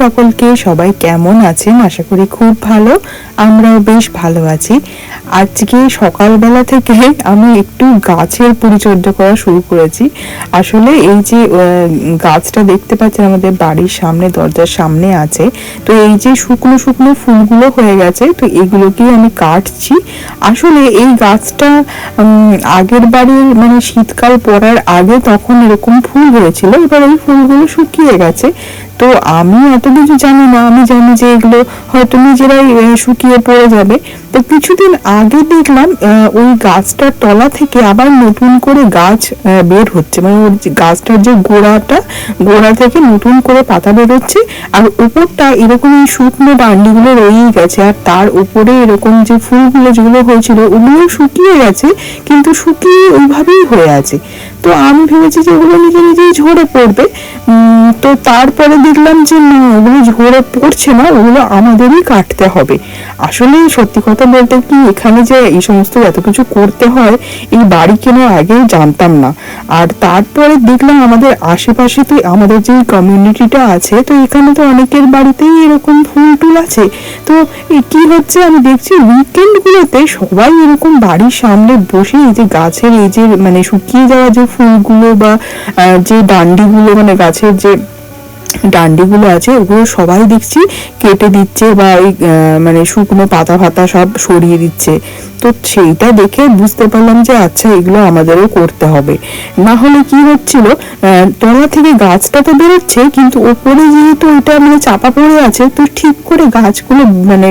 সকলকে সবাই কেমন আছেন? আশা করি খুব ভালো। আমরাও বেশ ভালো আছি। আজকে সকালবেলা থেকে আমি একটু গাছের পরিচর্যা করা শুরু করেছি। আসলে এই যে গাছটা দেখতে পাচ্ছেন, আমাদের বাড়ির সামনে, দরজার সামনে আছে। তো এই যে শুকনো শুকনো ফুলগুলো হয়ে গেছে, তো এগুলোকেই আমি কাটছি। আসলে এই গাছটা আগের বাড়ির মানে শীতকাল পড়ার আগে তখন এরকম ফুল হয়েছিল। এবার এই ফুলগুলো শুকিয়ে গেছে। তো আমি এত কিছু জানি না। আমি জানি যে এগুলো হয়তো নিজেরাই শুকিয়ে পড়ে যাবে। তো কিছুদিন আগে দেখলাম ওই গাছটার তলা থেকে আবার নতুন করে গাছ বের হচ্ছে। মানে ওর গাছটার যে গোড়াটা, গোড়া থেকে নতুন করে পাতা বেরোচ্ছে আর উপরটা এরকম এই শুকনো ডান্ডিগুলো রয়েই গেছে। আর তার উপরে এরকম যে ফুলগুলো যেগুলো হয়েছিল ওগুলো শুকিয়ে গেছে, কিন্তু শুকিয়ে ওইভাবেই হয়ে আছে। তো আমি ভেবেছি যে ওগুলো নিজে নিজেই ঝরে পড়বে। তো তারপরে দেখলাম যে না, ওগুলো ঝরে পড়ছে না, ওগুলো আমাদেরই কাটতে হবে। আসলে সত্যি কথা বলতে কি, এখানে যে এই সমস্ত এত কিছু করতে হয়, এই বাড়ি কেনার আগেই জানতাম না। আর তারপরে দেখলাম আমাদের আশেপাশে তো আমাদের যে কমিউনিটিটা আছে, তো এখানে তো অনেকের বাড়িতেই এরকম ফুল টুল আছে। তো কি হচ্ছে, আমি দেখছি উইকেন্ড গুলোতে সবাই এরকম বাড়ির সামনে বসে এই যে গাছের, এই যে মানে শুকিয়ে যাওয়া যে ফুলগুলো বা যে ডান্ডিগুলো মানে গাছের যে ডান্ডিগুলো আছে, ওগুলো সবাই দেখছি কেটে দিচ্ছে বা ওই মানে শুকনো পাতা ফাতা সব সরিয়ে দিচ্ছে। তো সেইটা দেখে বুঝতে পারলাম যে আচ্ছা এগুলো আমাদেরও করতে হবে। না হলে কি হচ্ছিল তলা থেকে গাছটা তো বেরোচ্ছে, কিন্তু ওপরে যেহেতু এটা মানে চাপা পড়ে আছে, তো ঠিক করে গাছগুলো মানে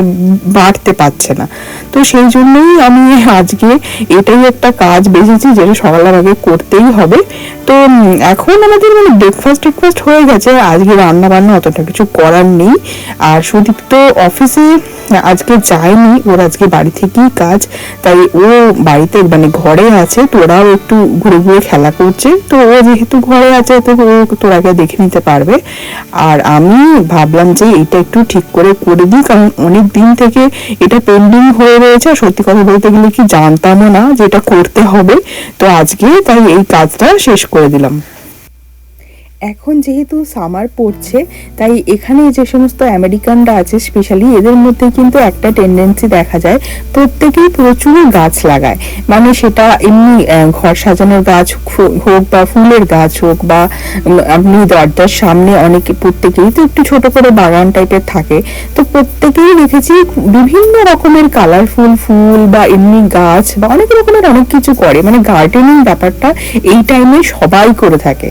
বাড়তে পারছে না। তো সেই জন্যই আমি আজকে এটাই একটা কাজ বেঁচেছি যেটা সকালের আগে করতেই হবে। তো এখন আমাদের মানে ব্রেকফাস্ট টেকফাস্ট হয়ে গেছে আজকে রান্না বান্না অতটা কিছু করার নেই। আর সুদীপ তো অফিসে আজকে যায়নি, ওর আজকে বাড়ি থেকেই কাজ। তাই ও বাড়িতে মানে ঘরে আছে তোরাও একটু ঘুরে ঘুরে খেলা করছে। তো ও যেহেতু ঘরে আছে, তো ও তোরাকে দেখে নিতে পারবে। আর আমি ভাবলাম যে এটা একটু ঠিক করে করে দিই, কারণ অনেক দিন থেকে এটা পেন্ডিং হয়ে রয়েছে। আর সত্যি কথা বলতে গেলে কি জানতামও না যে এটা করতে হবে। তো আজকে তাই এই কাজটা শেষ করে দিলাম। এখন যেহেতু সামার পড়ছে, তাই এখানে যে সমস্ত আমেরিকানরা আছে স্পেশালি এদের মধ্যে কিন্তু একটা টেন্ডেন্সি দেখা যায়, প্রত্যেকেই প্রচুর গাছ লাগায়। মানে সেটা এমনি ঘর সাজানোর গাছ হোক বা ফুলের গাছ হোক বা আপনি দরজার সামনে অনেকে, প্রত্যেকেই তো একটু ছোট করে বাগান টাইপের থাকে। তো প্রত্যেকেই দেখেছি বিভিন্ন রকমের কালারফুল ফুল বা এমনি গাছ বা অনেক রকমের অনেক কিছু করে। মানে গার্ডেনিং ব্যাপারটা এই টাইমে সবাই করে থাকে।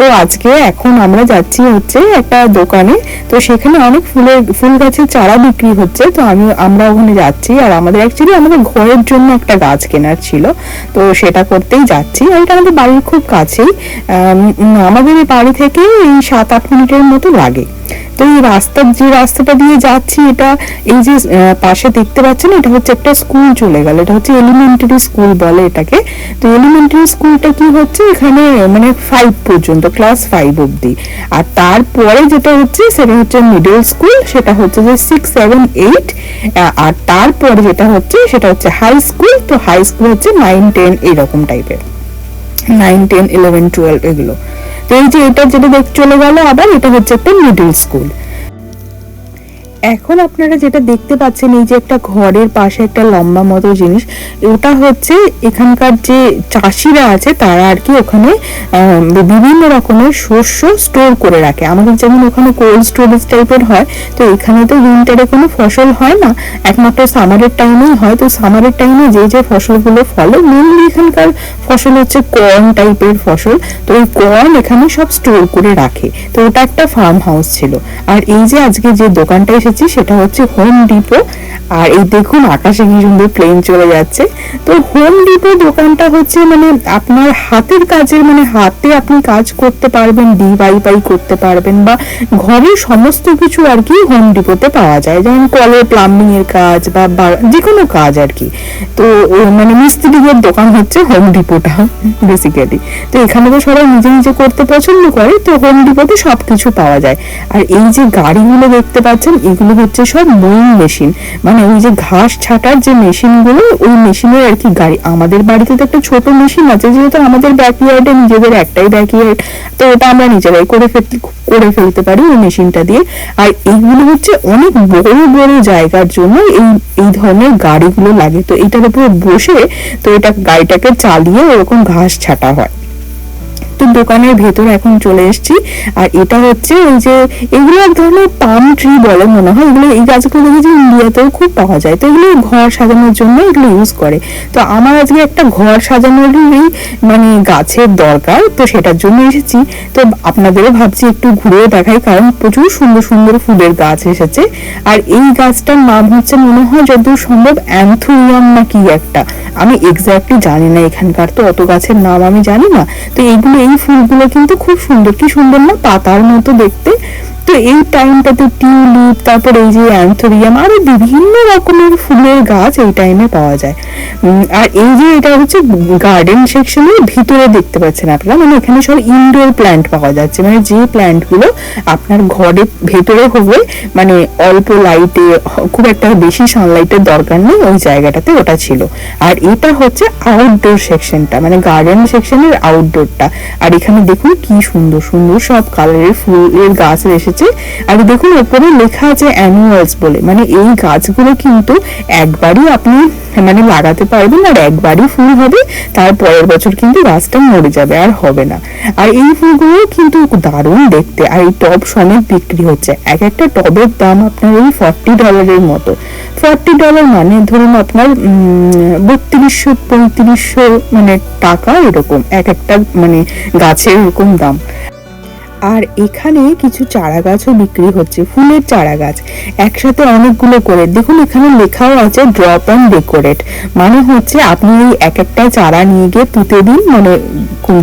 তো আজকে এখন আমরা যাচ্ছি হচ্ছে একটা দোকানে। তো সেখানে অনেক ফুলের ফুল গাছের চারা বিক্রি হচ্ছে। তো আমি আমরা ওখানে যাচ্ছি আর আমাদের অ্যাকচুয়ালি আমাদের ঘরের জন্য একটা গাছ কেনার ছিল। তো সেটা করতেই যাচ্ছি। আর এটা আমাদের বাড়ির খুব কাছেই। আম, আমাদের বাড়ি থেকে এই সাত আট মিনিটের মতো লাগে। তো এই রাস্তার যে রাস্তাটা দিয়ে যাচ্ছি, এটা এই যে পাশে দেখতে পাচ্ছেন, এটা হচ্ছে একটা স্কুল চলে গেল। এটা হচ্ছে এলিমেন্টারি স্কুল বলে এটাকে। তো এলিমেন্টারি স্কুলটা কি হচ্ছে, এখানে মানে ফাইভ পর্যন্ত ক্লাস ফাইভ অবধি। আর তারপরে যেটা হচ্ছে, সেটা হচ্ছে মিডল স্কুল সেটা হচ্ছে যে সিক্স সেভেন এইট আর তারপরে যেটা হচ্ছে, সেটা হচ্ছে হাই স্কুল তো হাই স্কুল হচ্ছে নাইন টেন এরকম টাইপের নাইন টেন ইলেভেন টুয়েলভ এগুলো। এই যে এটা যেটা দেখ চলে গেল আবার এটা হচ্ছে একটা মিডল স্কুল এখন আপনারা যেটা দেখতে পাচ্ছেন, এই যে একটা ঘরের পাশে একটা লম্বা মতো জিনিস, ওটা হচ্ছে এখানকার যে চাষিরা আছে, তারা আর কি ওখানে বিভিন্ন রকমের শস্য স্টোর করে রাখে। আমাদের যেমন ওখানে কোল্ড স্টোরেজ টাইপের হয়, তো এখানে তো উইন্টারে কোনো ফসল হয় না। একমাত্র সামারের টাইমেই হয়, তো সামারের টাইমে যে যে ফসলগুলো ফলে মেনলি এখানকার ফসল হচ্ছে কর্ন টাইপের ফসল। তো এই কর্ন এখানে সব স্টোর করে রাখে। তো ওটা একটা ফার্ম হাউস ছিল। আর এই যে আজকে যে দোকানটা এসেছি সেটা হচ্ছে হোম ডিপো আর এই দেখুন, আকাশে কি সুন্দর প্লেন চলে যাচ্ছে। তো হোম ডিপো দোকানটা হচ্ছে মানে আপনার হাতের কাজের মানে হাতে আপনি কাজ করতে পারবেন ডিআইওয়াই করতে পারবেন, বা ঘরের সমস্ত কিছু আর কি হোম ডিপোতে পাওয়া যায়। যেমন কলের প্লাম্বিং এর কাজ, বা যে কোনো কাজ আর কি। তো মানে মিস্ত্রিদের দোকান হচ্ছে হোম ডিপোটা বেসিক্যালি তো এখানে তো সবাই নিজে নিজে করতে পছন্দ করে, তো হোম ডিপোতে সবকিছু পাওয়া যায়। আর এই যে গাড়িগুলো দেখতে পাচ্ছেন এই এগুলো হচ্ছে সব মোয়িং মেশিন। মানে ওই যে ঘাস ছাটার যে মেশিনগুলো, ওই মেশিনের আর কি গাড়ি। আমাদের বাড়িতে তো একটা ছোট মেশিন আছে, যেহেতু আমাদের ব্যাকইয়ার্ডে নিজেদের একটাই ব্যাকইয়ার্ড তো ওটা আমরা নিজেরাই করে ফেলতে করে ফেলতে পারি ওই মেশিনটা দিয়ে। আর এইগুলো হচ্ছে অনেক বড় বড় জায়গার জন্য এই এই ধরনের গাড়িগুলো লাগে। তো এটার উপর বসে তো এটা গাড়িটাকে চালিয়ে ওরকম ঘাস ছাটা হয়। তো দোকানের ভেতর এখন চলে এসেছি। আর এটা হচ্ছে ওই যে, এগুলো এক ধরনের পাম ট্রি বলে মনে হয়। এগুলো এই গাছগুলো দেখেছি ইন্ডিয়াতেও খুব পাওয়া যায়। তো এগুলো ঘর সাজানোর জন্য এগুলো ইউজ করে। তো আমার আজকে একটা ঘর সাজানোরই মানে গাছের দরকার, তো সেটার জন্য এসেছি। তো আপনাদেরও ভাবছি একটু ঘুরেও দেখাই, কারণ প্রচুর সুন্দর সুন্দর ফুলের গাছ এসেছে। আর এই গাছটার নাম হচ্ছে মনে হয় যতদূর সম্ভব অ্যান্থুরিয়াম না কি একটা। আমি এক্স্যাক্টলি জানি না এখানকার, তো অত গাছের নাম আমি জানি না। তো এইগুলো এই ফুলগুলো কিন্তু খুব সুন্দর। কি সুন্দর না? পাতার মতো দেখতে। তো এই টাইমটাতে টিউলিপ তারপর এই যে অ্যান্থোরিয়াম আরও বিভিন্ন রকমের ফুলের গাছ এই টাইমে পাওয়া যায়। আর এই যে এটা হচ্ছে গার্ডেন সেকশনের ভিতরে দেখতে পাচ্ছেন আপনারা মানে এখানে সব ইনডোর প্ল্যান্ট পাওয়া যাচ্ছে। মানে যে প্ল্যান্টগুলো আপনার ঘরের ভেতরে হবে মানে অল্প লাইটে খুব একটা বেশি সানলাইটের দরকার নেই, ওই জায়গাটাতে ওটা ছিল। আর এটা হচ্ছে আউটডোর সেকশনটা মানে গার্ডেন সেকশনের আউটডোরটা আর এখানে দেখুন কি সুন্দর সুন্দর সব কালারের ফুলের গাছ এসেছে। আর দেখুন, ওপরে লেখা আছে অ্যানুয়ালস বলে। মানে এই গাছগুলো কিন্তু একবারই আপনি মানে লাগাতে পারবেন আর একবারই ফুল হবে। তার পরের বছর কিন্তু গাছটা মরে যাবে, আর হবে না। আর এই ফুলগুলো কিন্তু দারুণ দেখতে। আর এই টব সমেত বিক্রি হচ্ছে। এক একটা টবের দাম আপনার ওই ফর্টি ডলারের মতো। ফর্টি ডলার মানে ধরুন আপনার বত্রিশশো, পঁয়ত্রিশশো মানে টাকা এরকম। এক একটা মানে গাছের এরকম দাম। আর এখানে কিছু চারা গাছও বিক্রি হচ্ছে, ফুলের চারা গাছ একসাথে অনেকগুলো করে। দেখুন, এখানে লেখাও আছে ড্রপ অ্যান্ড ডেকোরেট মানে হচ্ছে আপনি এই এক একটা চারা নিয়ে গিয়ে পুঁতে দিন মানে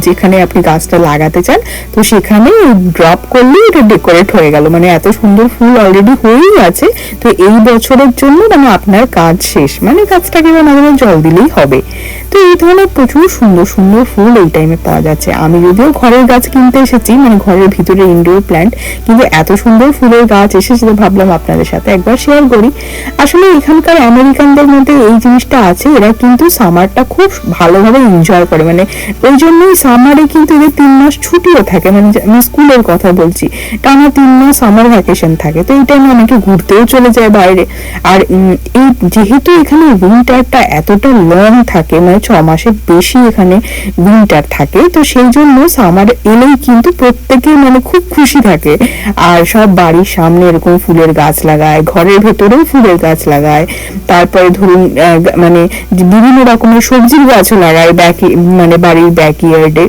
যেখানে আপনি গাছটা লাগাতে চান, তো সেখানে ড্রপ করলেই এটা ডেকোরেট হয়ে গেল। মানে এত সুন্দর ফুল অলরেডি হয়েই আছে। তো এই বছরের জন্য মানে আপনার কাজ শেষ। মানে গাছটাকে মাঝে জল দিলেই হবে। তো এই ধরনের প্রচুর সুন্দর সুন্দর ফুল এই টাইমে পাওয়া যাচ্ছে। আমি যদিও ঘরের গাছ কিনতে এসেছি মানে ঘরের ভিতরে ইনডোর প্ল্যান্ট কিন্তু এত সুন্দর ফুলের গাছ এসেছে তো ভাবলাম আপনাদের সাথে একবার শেয়ার করি। আসলে এখানকার আমেরিকানদের মধ্যে এই জিনিসটা আছে, এরা কিন্তু সামারটা খুব ভালোভাবে এনজয় করে। মানে ওই জন্যই সামারে কিন্তু এদের তিন মাস ছুটিও থাকে মানে আমি স্কুলের কথা বলছি, টানা তিন মাস সামার ভ্যাকেশন থাকে। তো এই টাইমে অনেকে ঘুরতেও চলে যায় বাইরে। আর এই যেহেতু এখানে উইন্টারটা এতটা লং থাকে মানে ছ মাসের বেশি এখানে উইন্টার থাকে, তো সেই জন্য সামার এলেই কিন্তু প্রত্যেকে মানে খুব খুশি থাকে। আর সব বাড়ির সামনে এরকম ফুলের গাছ লাগায়, ঘরের ভেতরেও ফুলের গাছ লাগায়। তারপরে ধরুন মানে বিভিন্ন রকমের সবজির গাছও লাগায় ব্যাকি মানে বাড়ির ব্যাকইয়ার্ডে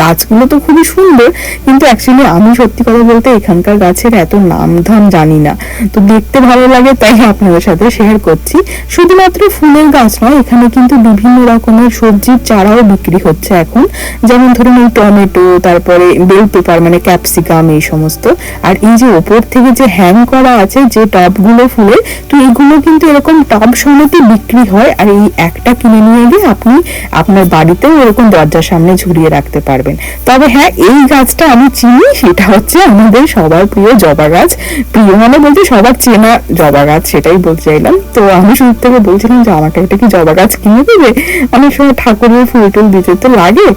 গাছগুলো তো খুবই সুন্দর, কিন্তু অ্যাকচুয়ালি আমি সত্যি কথা বলতে এখানকার গাছের এত নাম ধাম জানি না। তো দেখতে ভালো লাগে, তাই আপনাদের সাথে শেয়ার করছি। শুধুমাত্র ফুলের গাছ নয়, এখানে কিন্তু বিভিন্ন রকমের সবজির চারাও বিক্রি হচ্ছে এখন। যেমন ধরুন এই টমেটো, তারপরে বেল পেপার মানে ক্যাপসিকাম এই সমস্ত। আর এই যে ওপর থেকে যে হ্যাং করা আছে যে টবগুলো ফুলের তো এগুলো কিন্তু এরকম টব সমেতই বিক্রি হয়। আর এই একটা কিনে নিয়ে গিয়ে আপনি আপনার বাড়িতেও এরকম দরজার সামনে ঝুলিয়ে রাখতে পারবেন। তবে হ্যাঁ এই গাছটা আমি চিনি, সেটা হচ্ছে আমাদের সবার প্রিয় জবা গাছ। প্রিয় মানে বলতে সবার চেনা জবা গাছ, সেটাই বলতে চাইলাম। তো আমি শুরু থেকে বলছিলাম যে আমাকে একটা কি জবা গাছ কিনে দেবে? অনেক সময় ঠাকুরের ফুল টুল দিতে তো লাগে।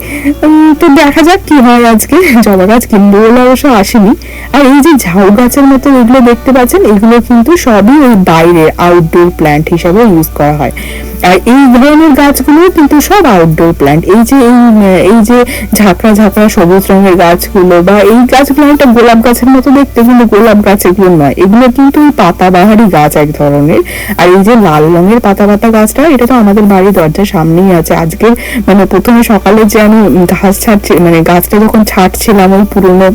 তো দেখা যাক কি হয় আজকে। জবা গাছ কিনবো বলে অবশ্য আসেনি। আর এই যে ঝাউ গাছের মতো এগুলো দেখতে পাচ্ছেন, এগুলো কিন্তু সবই ওই বাইরে আউটডোর প্ল্যান্ট হিসাবে ইউজ করা হয়। আর এই ধরনের গাছগুলো কিন্তু সব আউটডোর প্ল্যান্ট এই যে এই এই যে ঝাঁকড়া ঝাঁকড়া সবুজ রঙের গাছগুলো বা এই গাছগুলো একটা গোলাপ গাছের মতো দেখতে, কিন্তু গোলাপ গাছ এগুলো নয়। এগুলো কিন্তু ওই পাতাবাহারি গাছ এক ধরনের। আর এই যে লাল রঙের পাতা পাতা গাছটা, এটা তো আমাদের বাড়ির দরজার সামনেই আছে। আজকে মানে প্রথমে সকালে যে আমি ঘাস ছাড়ছি মানে গাছটা যখন ছাড়ছিলাম ওই পুরোনো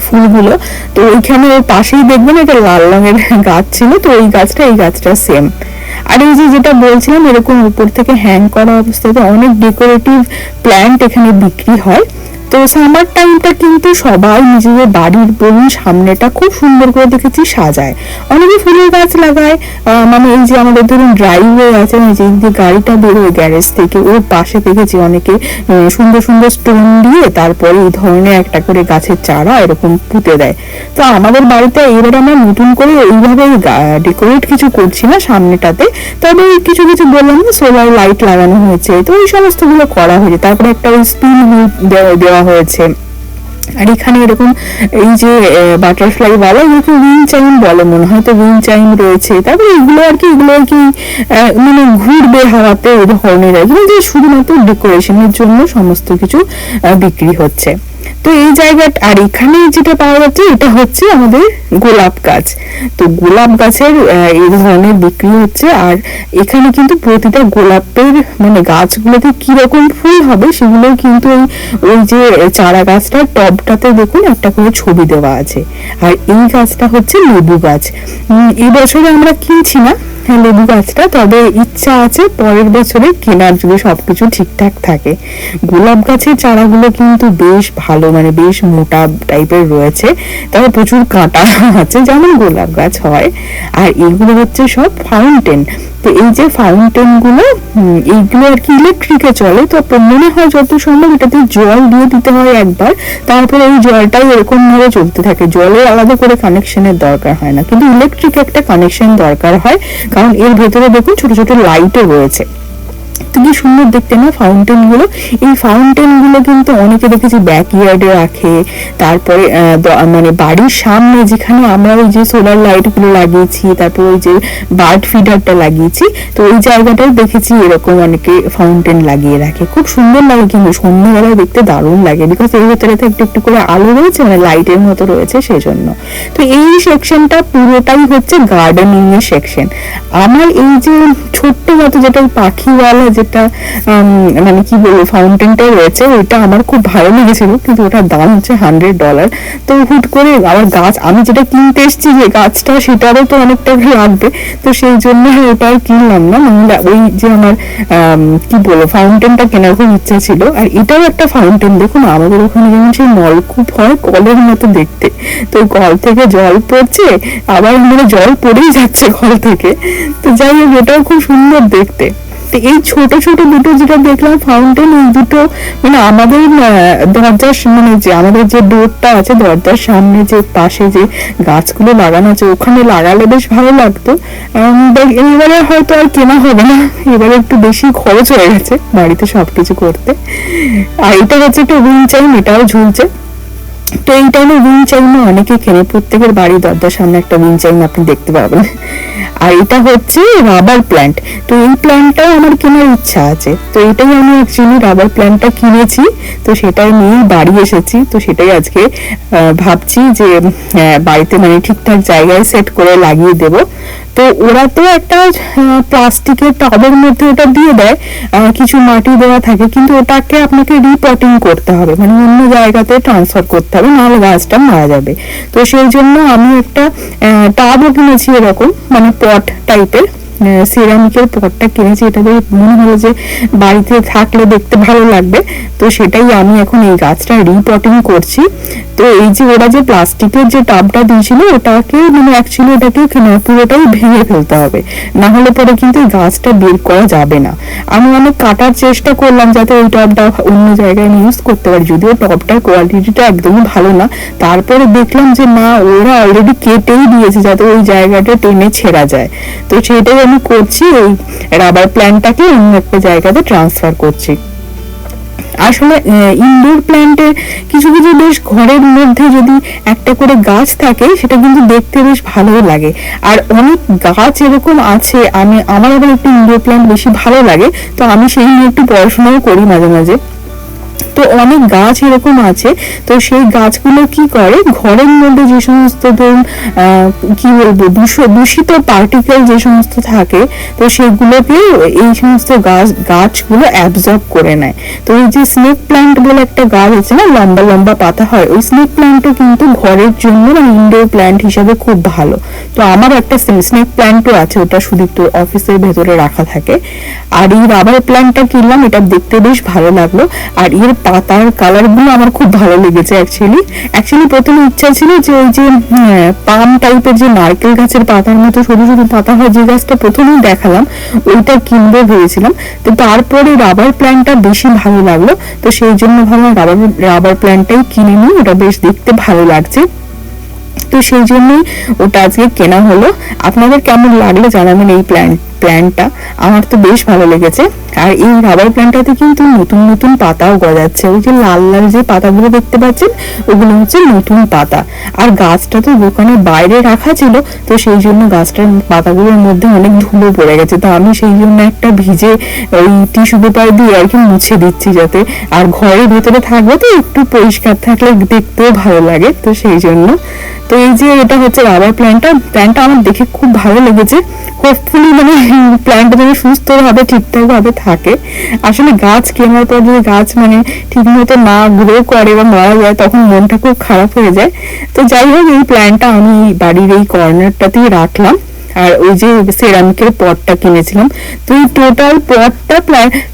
ফুলগুলো। তো ওইখানে পাশেই দেখবেন একটা লাল রঙের গাছ ছিল, তো ওই গাছটা, এই গাছটা সেম আর এই যে যেটা বলছিলাম, এরকম উপর থেকে হ্যাং করা অবস্থাতে অনেক ডেকোরেটিভ প্ল্যান্ট এখানে বিক্রি হয়। তো সামার টাইমটা কিন্তু সবাই নিজেদের বাড়ির বলুন সামনেটা খুব সুন্দর করে দেখেছি সাজায়। অনেকে ফুলের গাছ লাগায় মানে এই যে আমাদের ধরুন ড্রাইভওয়ে আছে যে গাড়িটা বেরোয় গ্যারেজ থেকে ওর পাশে দেখেছি অনেকে সুন্দর সুন্দর স্টোন দিয়ে তারপরে এই ধরনের একটা করে গাছের চারা এরকম পুঁতে দেয়। তো আমাদের বাড়িতে এবার আমরা নতুন করে এইভাবে ডেকোরেট কিছু করছি না সামনেটাতে, তবে কিছু কিছু বললাম না সোলার লাইট লাগানো হয়েছে, তো এই সমস্তগুলো করা হয়েছে। তারপরে একটা ওই স্পিন দেওয়া হয়েছে। আর এখানে এরকম এই যে বাটারফ্লাই বলে, এগুলোকে উইন চাইম বলে মনে হয়, তো উইং চাইম রয়েছে। তারপরে এগুলো আর কি, এগুলো আর কি মানে ঘুরবে হাওয়াতে এই ধরনের, এগুলো যে শুধুমাত্র ডেকোরেশনের জন্য সমস্ত কিছু বিক্রি হচ্ছে। তো এই জায়গাটা আর এখানে যেটা পাওয়া যাচ্ছে এটা হচ্ছে আমাদের গোলাপ গাছ। তো গোলাপ গাছের এই ধরনের বিক্রি হচ্ছে আর এখানে কিন্তু প্রতিটা গোলাপের মানে গাছগুলোতে কীরকম ফুল হবে সেগুলো কিন্তু ওই ওই যে চারা গাছটার টবটাতে দেখুন একটা করে ছবি দেওয়া আছে। আর এই গাছটা হচ্ছে লেবু গাছ। উম, এই বছরে আমরা কিনছি না হ্যাঁ লেবু গাছটা তবে ইচ্ছা আছে পরের বছরে কেনার যদি সবকিছু ঠিকঠাক থাকে। গোলাপ গাছের চারাগুলো কিন্তু বেশ ভালো মানে বেশ মোটা টাইপের রয়েছে। তবে প্রচুর কাঁটা আছে, যেমন গোলাপ গাছ হয়। আর এগুলো হচ্ছে সব ফাউন্টেন তো এই যে ফাউন্টেনগুলো এইগুলো আর কি ইলেকট্রিকে চলে। তো মনে হয় যত সম্ভব এটাতে জল দিয়ে দিতে হয় একবার, তারপরে এই জলটাই এরকম ভাবে চলতে থাকে। জলের আলাদা করে কানেকশনের দরকার হয় না। কিন্তু ইলেকট্রিক একটা কানেকশন দরকার হয়, কারণ এর ভেতরে দেখুন ছোট ছোট লাইটও রয়েছে। তো কি সুন্দর দেখতে না ফাউন্টেনগুলো এই ফাউন্টেনগুলো কিন্তু অনেকে দেখেছি ব্যাকইয়ার্ডে রাখে। তারপরে মানে বাড়ির সামনে যেখানে আমরা ওই যে সোলার লাইটগুলো লাগিয়েছি, তারপর ওই যে বার্ড ফিডারটা লাগিয়েছি, তো ওই জায়গাটায় দেখেছি এরকম অনেকে ফাউন্টেন লাগিয়ে রাখে। খুব সুন্দর লাগে কিন্তু, সন্ধ্যাবেলায় দেখতে দারুণ লাগে। বিকজ এর ভেতরে তো একটু একটু করে আলো রয়েছে মানে লাইটের মতো রয়েছে সেজন্য। তো এই সেকশনটা পুরোটাই হচ্ছে গার্ডেনিং এর সেকশন আমার এই যে ছোট্ট মতো যেটা পাখিওয়ালা যেটা মানে কি বলব ফাউন্টেনটা রয়েছে। ওইটা আমার খুব ভালো লেগেছিল কিন্তু ওটার দাম হচ্ছে হান্ড্রেড ডলার তো হুট করে আমার গাছ আমি যেটা কিনতে এসেছি যে গাছটা সেটারও তো অনেকটা লাগবে। তো সেই জন্য ওটা আর কিনলাম না। নাহলে ওই যে আমার আম, কি বলব ফাউন্টেনটা কেনার খুব ইচ্ছা ছিল। আর এটাও একটা ফাউন্টেন দেখুন আমাদের ওখানে যেমন সেই নলকূপ হয় কলের মতো দেখতে। তো কল থেকে জল পড়ছে আবার মানে জল পড়েই যাচ্ছে কল থেকে। তো যাই হোক এটাও খুব সুন্দর দেখতে। এই ছোট ছোট দুটো যেটা দেখলাম ফাউন্টেন এই দুটো মানে আমাদের দরজার মানে যে আমাদের যে ডোরটা আছে, দরজার সামনে যে পাশে যে গাছগুলো লাগানো আছে, ওখানে লাগালে বেশ ভালো লাগতো। এবারে হয়তো আর কেনা হবে না। এবারে একটু বেশি খরচ হয়ে গেছে বাড়িতে সবকিছু করতে। আর এটা হচ্ছে একটা উইন চাইন এটাও ঝুলছে। তো এই টাইমে উইন চাইমে অনেকে কেনে প্রত্যেকের বাড়ি দরজার সামনে একটা উইন চাইম আপনি দেখতে পাবেন। আর এটা হচ্ছে রাবার প্ল্যান্ট তো এই প্ল্যান্টটাও আমার কেনার ইচ্ছা আছে। তো এটাই আমি অ্যাকচুয়ালি রাবার প্ল্যান্টটা কিনেছি। তো সেটাই নিয়ে বাড়ি এসেছি। তো সেটাই আজকে ভাবছি যে আহ, বাড়িতে মানে ঠিকঠাক জায়গায় সেট করে লাগিয়ে দেব। তো ওরা তো একটা প্লাস্টিকের টবের মধ্যে ওটা দিয়ে দেয়। কিছু মাটি দেওয়া থাকে। কিন্তু ওটাকে আপনাকে রিপটিং করতে হবে। মানে অন্য জায়গাতে ট্রান্সফার করতে হবে। নাহলে গাছটা মারা যাবে। তো সেই জন্য আমি একটা টাবও কিনেছি এরকম মানে পট টাইপের সিরামিকের পটটা কিনেছি, এটা দিয়ে মনে হলো যে বাড়িতে থাকলে দেখতে ভালো লাগবে। তো সেটাই আমি এখন এই গাছটা রিপটিং করছি। তো এই যে ওরা যে প্লাস্টিকের যে টাবটা দিয়েছিল, ওটাকে মানে অ্যাকচুয়ালি ওটাকে পুরোটাই ভেঙে ফেলতে হবে। না হলে পরে কিন্তু এই গাছটা বের করা যাবে না। আমি অনেক কাটার চেষ্টা করলাম যাতে ওই টবটা অন্য জায়গায় ইউজ করতে পারি, যদিও টবটার কোয়ালিটিটা একদমই ভালো না। তারপরে দেখলাম যে না, ওরা অলরেডি কেটেই দিয়েছে যাতে ওই জায়গাটা টেনে ছেঁড়া যায়। তো সেটাই আমি করছি, ওই রাবার প্ল্যান্টটাকে অন্য একটা জায়গাতে ট্রান্সফার করছি। আসলে ইনডোর প্ল্যান্টে কিছু কিছু বেশ ঘরের মধ্যে যদি একটা করে গাছ থাকে, সেটা কিন্তু দেখতে বেশ ভালোই লাগে। আর অনেক গাছ এরকম আছে, আমি, আমার আবার একটু ইনডোর প্ল্যান্ট বেশি ভালো লাগে, তো আমি সেই নিয়ে একটু পড়াশোনাও করি মাঝে মাঝে। অনেক গাছ এরকম আছে। তো সেই গাছগুলো কি করে? ঘরের মধ্যে যে সমস্ত ধরুন কি বলব দূষিত পার্টিকেল যে সমস্ত থাকে, তো সেগুলোকে এই সমস্ত গাছ, গাছগুলো অ্যাবজর্ব করে নেয়। তো এই যে স্নেক প্ল্যান্ট বলে একটা গাছ আছে না, লম্বা লম্বা পাতা হয়, ওই স্নেক প্ল্যান্টও কিন্তু ঘরের জন্য মানে ইনডোর প্ল্যান্ট হিসাবে খুব ভালো। তো আমার একটা স্নেক প্ল্যান্টও আছে, ওটা সুদীপ্ত অফিসের ভেতরে রাখা থাকে। আর এই রাবার প্ল্যান্টটা কিনলাম, এটা দেখতে বেশ ভালো লাগল। আর এর পাতার কালারগুলো আমার খুব ভালো লেগেছে অ্যাকচুয়ালি অ্যাকচুয়ালি প্রথমে ইচ্ছা ছিল যে ওই যে পাম টাইপের যে নারকেল গাছের পাতার মতো সরু সরু পাতা হয়, যে গাছটা প্রথমেই দেখালাম, ওইটা কিনবো ভেবেছিলাম। তো তারপরে রাবার প্ল্যান্টটা বেশি ভালো লাগল। তো সেই জন্য ভাবলাম রাবার রাবার প্ল্যান্টটাই কিনে নিই, ওটা বেশ দেখতে ভালো লাগছে। তো সেই জন্যই ওটা আজকে কেনা হলো। আপনাদের কেমন লাগল জানাবেন এই প্ল্যান্ট প্ল্যান্টটা আমার তো বেশ ভালো লেগেছে। আর এই রাবার প্ল্যান্টটাতে কিন্তু নতুন নতুন পাতাও গজাচ্ছে। ওই যে লাল লাল যে পাতাগুলো দেখতে পাচ্ছেন, ওগুলো হচ্ছে নতুন পাতা। আর গাছটা তো দোকানের বাইরে রাখা ছিল, তো সেই জন্য গাছটার পাতাগুলোর মধ্যে অনেক ধুলো পড়ে গেছে। তো আমি সেই জন্য একটা ভিজে ওই টিস্যু পেপার দিয়ে আর কি মুছে দিচ্ছি যাতে। আর ঘরের ভেতরে থাকবে তো একটু পরিষ্কার থাকলে দেখতেও ভালো লাগে, তো সেই জন্য। তো এই যে এটা হচ্ছে রাবার প্ল্যান্টটা প্ল্যান্টটা আমার দেখে খুব ভালো লেগেছে। হোপফুলি মানে প্ল্যান্টটা যদি সুস্থভাবে, ঠিকঠাকভাবে থাকে, আসলে গাছ কেনার পর যদি গাছ মানে ঠিক মতো না গ্রো করে বা মারা যায়, তখন মনটা খুব খারাপ হয়ে যায়। তো যাই হোক, এই প্ল্যান্টটা আমি বাড়ির এই কর্নারটাতেই রাখলাম। আর ওই যে সেরামিকের পটটা কিনেছিলাম। তো এই টোটাল পটটা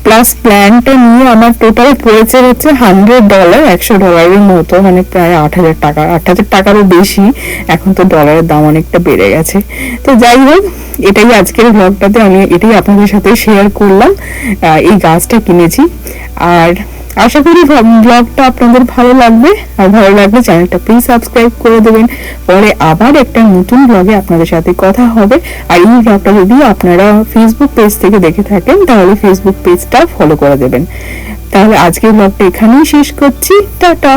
প্লাস প্ল্যানটা নিয়ে আমার টোটাল পড়েছে হচ্ছে হান্ড্রেড ডলার একশো ডলারের মতো মানে প্রায় আট হাজার টাকা, আট হাজার টাকারও বেশি। এখন তো ডলারের দাম অনেকটা বেড়ে গেছে। তো যাই হোক, এটাই আজকের ব্লগটাতে আমি এটাই আপনাদের সাথে শেয়ার করলাম। এই গাছটা কিনেছি। আর আশা করি ব্লগটা আপনাদের ভালো লাগবে। আর ভালো লাগলে চ্যানেলটা প্লিজ সাবস্ক্রাইব করে দেবেন। পরে আবার একটা নতুন ব্লগে আপনাদের সাথে কথা হবে। আর এই ব্লগটা যদি আপনারা ফেসবুক পেজ থেকে দেখে থাকেন, তাহলে ফেসবুক পেজটা ফলো করে দেবেন। তাহলে আজকের ব্লগটা এখানেই শেষ করছি। টাটা!